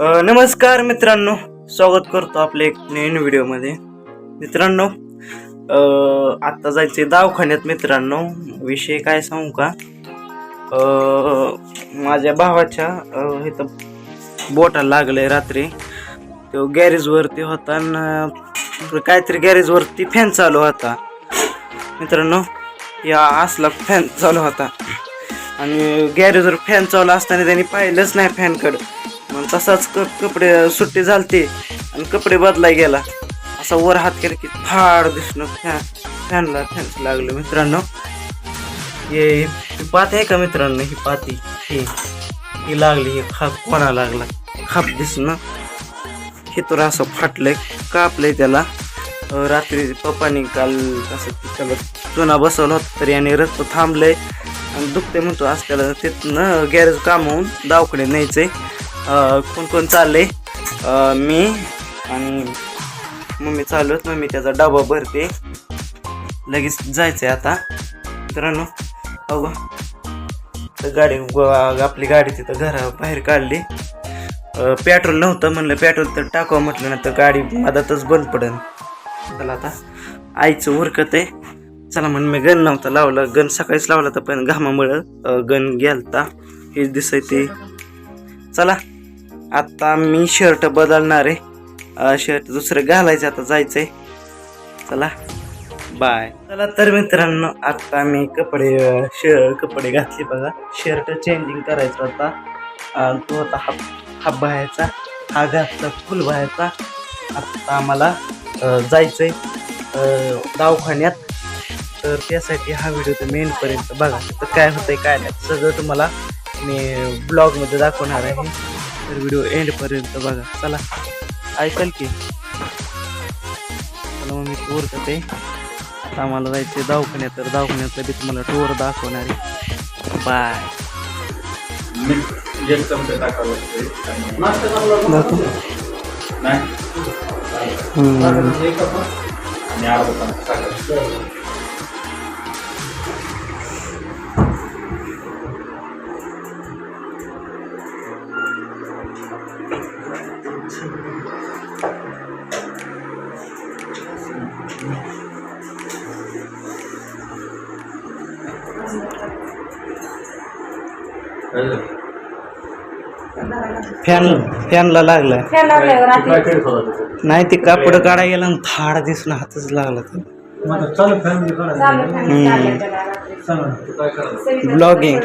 नमस्कार मित्रांनो. स्वागत करतो आपल्या एक नवीन व्हिडिओमध्ये. मित्रांनो आत्ता जायचे दवाखान्यात मित्रांनो. विषय काय सांगू का? माझ्या भावाच्या इथं बोटाला लागलंय रात्री. तो गॅरेजवरती होता आणि काहीतरी गॅरेजवरती फॅन चालू होता. मित्रांनो या असला फॅन चालू होता. आणि गॅरेजवर फॅन चालू असताना त्यांनी पाहिलंच नाही फॅनकडं मग तसाच क कपडे सुट्टी झालते आणि कपडे बदलाय गेला. असा वर हात केला की फाड दिसणं फॅन फॅनला फॅन लागलं मित्रांनो. हे पाती आहे का मित्रांनो? ही पाती ही ही लागली हे खाप कोणा लागला? खाप दिसणं. हे तर असं फाटलंय कापलंय त्याला. रात्री पप्पानी काल असं त्याला चुना बसवला होता तरी आणि रक्त थांबलंय. आणि दुखते म्हणतो असं त्याला तिथनं गॅरेज कामावून दावकडे न्यायचंय. कोण कोण चाललंय? मी आणि मम्मी चालू आहेत. मम्मी त्याचा डबा भरते. लगेच जायचं आहे आता. मित्रांनो अगो तर गाडी आपली गाडी तिथं घरा बाहेर काढली पेट्रोल नव्हतं म्हणलं पेट्रोल तर टाकावं म्हटलं ना तर गाडी मधातच बंद पडेल चला आता. आईचं उरकत आहे. चला म्हण मी गन नव्हता लावला. गन सकाळीच लावला तर पण घामामुळं गन गेलता. हेच दिसत ते. चला. आता मी शर्ट बदलणार आहे. शर्ट दुसरं घालायचं आता जायचंय. चला. बाय चला तर मित्रांनो आता मी कपडे श कपडे घातले बघा. शर्ट चेंजिंग करायचा होता अं, तो होता हाफ हाफ बाहेरचा हा घातला फुल बाहेरचा आता आम्हाला अं, जायचंय अं, दवाखान्यात. तर त्यासाठी हा व्हिडिओ तुम्ही एंडपर्यंत बघा. तर काय होतंय काय नाही. सगळं तुम्हाला मी ब्लॉगमध्ये दाखवणार आहे. तर व्हिडिओ एंडपर्यंत बघा. चला ऐकाल की? चला मग मी टूर करते. आता आम्हाला जायचं दवाखान्यात तर दवाखान्यातलं बी तुम्हाला टूर दाखवणार आहे. बाय दाखव फॅन फॅनला लागलाय. फॅन नाही ते कापड काढा गेला आणि थाड दिसून हातच लागला तर चालू फॅन लावल्या त्याला रात्री. सविता ब्लॉगिंग.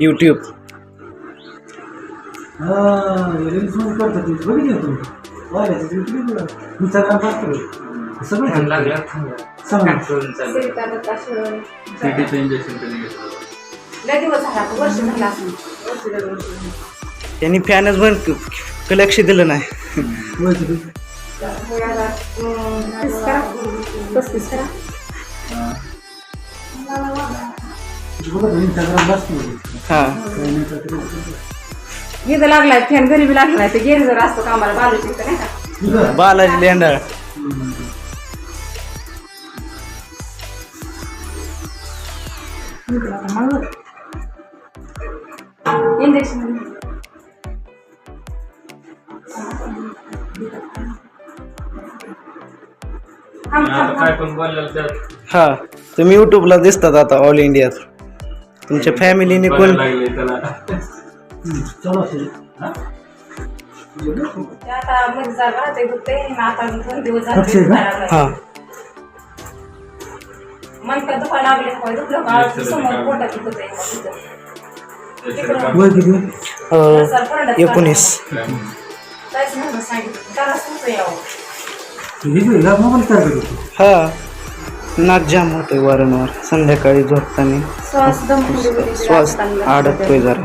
यूट्यूब सविता दत्ता शिरोळे. लय दिवस झाला आता, वर्ष झालं असेल. वर्ष दीड वर्ष झालं. त्यांनी फॅनच क- लक्ष दिलं नाही हे आता, अं, तीस करा. पस्तीस करा. हा इथं लागलाय फॅन घरी बी लागलाय ते गेले जर असतो कामाला बालूची इथं नाही का बालाजी लेंडाळ हा तुम्ही युट्यूबला दिसतात आता ऑल इंडियात तुमच्या फॅमिलीने कोण. हा मनका दुखायला लागले होय दुखलं का समोर पोटात दुखत सर परडत एकोणीस. होतं हा. नाक जाम होतोय वारंवार. संध्याकाळी झोपताना. श्वास अडकतोय जरा.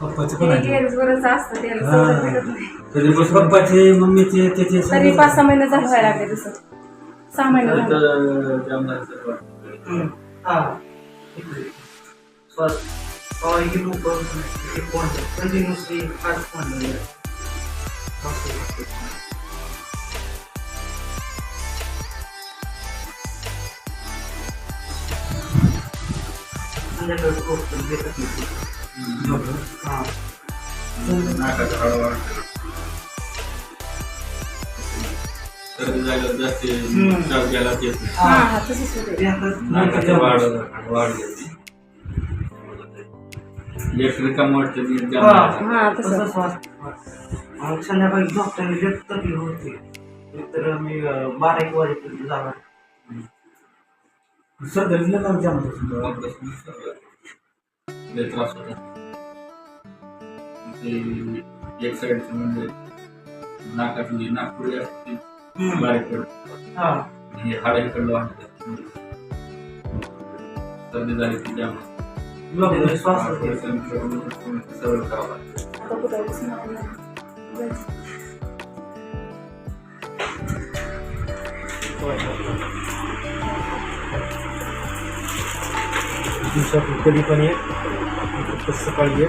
पप्पाचे नाही. पप्पाचे मम्मीचे त्याचे तरी पाच सहा महिने झालं व्हायला लागले तसं. सहा महिने झाले. हा. ही कंटिन्युअसली फोन संध्याकाळी हां. जास्त. हा. हा तसंच होते वाटतं हा. हा तसंच वाटतं. झोपताना लेट तकलीफ होते. तर मी बारा एक वाजेपर्यंत जाणार. सध्या मग तसं सगळं. लय त्रास होता. ते एक साईडचं म्हणजे नाकातली नागपुडी असते ती बारीक पडते हा. हे हाड इकडलं वाटतं. सर्दी झाली की जाम. लोकांना श्वास होते. सगळं करावं लागतं. आता कुठं दिसणार नाही. दिवसातून कधी पण ये सकाळी ये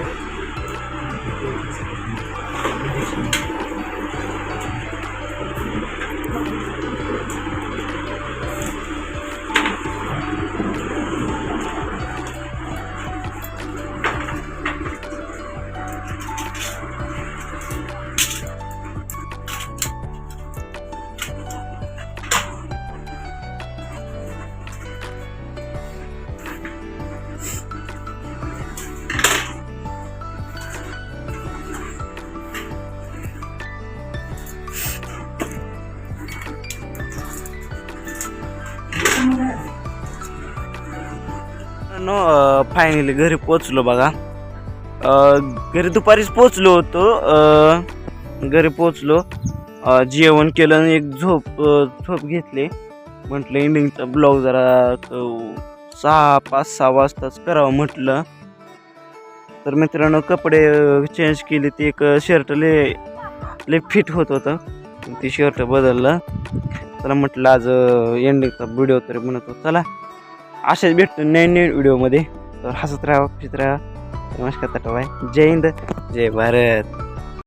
नो फायनली घरी पोचलो बघा. घरी दुपारीच पोचलो होतो. घरी पोचलो जेवण केलं आणि एक झोप झोप घेतली. म्हटलं एंडिंगचा ब्लॉग जरा सहा पाच सहा वाजताच करावं म्हटलं. तर मित्रांनो कपडे चेंज केले. ते एक शर्ट ले ले फिट होत होतं. ते शर्ट बदललं. तर म्हटलं आज एंडिंगचा व्हिडिओ तरी म्हणत चला. असेच भेटतो नवीन नवीन व्हिडिओमध्ये तर हसत राहा खुशीत राहा. नमस्कार तटवाय जय हिंद. जय भारत.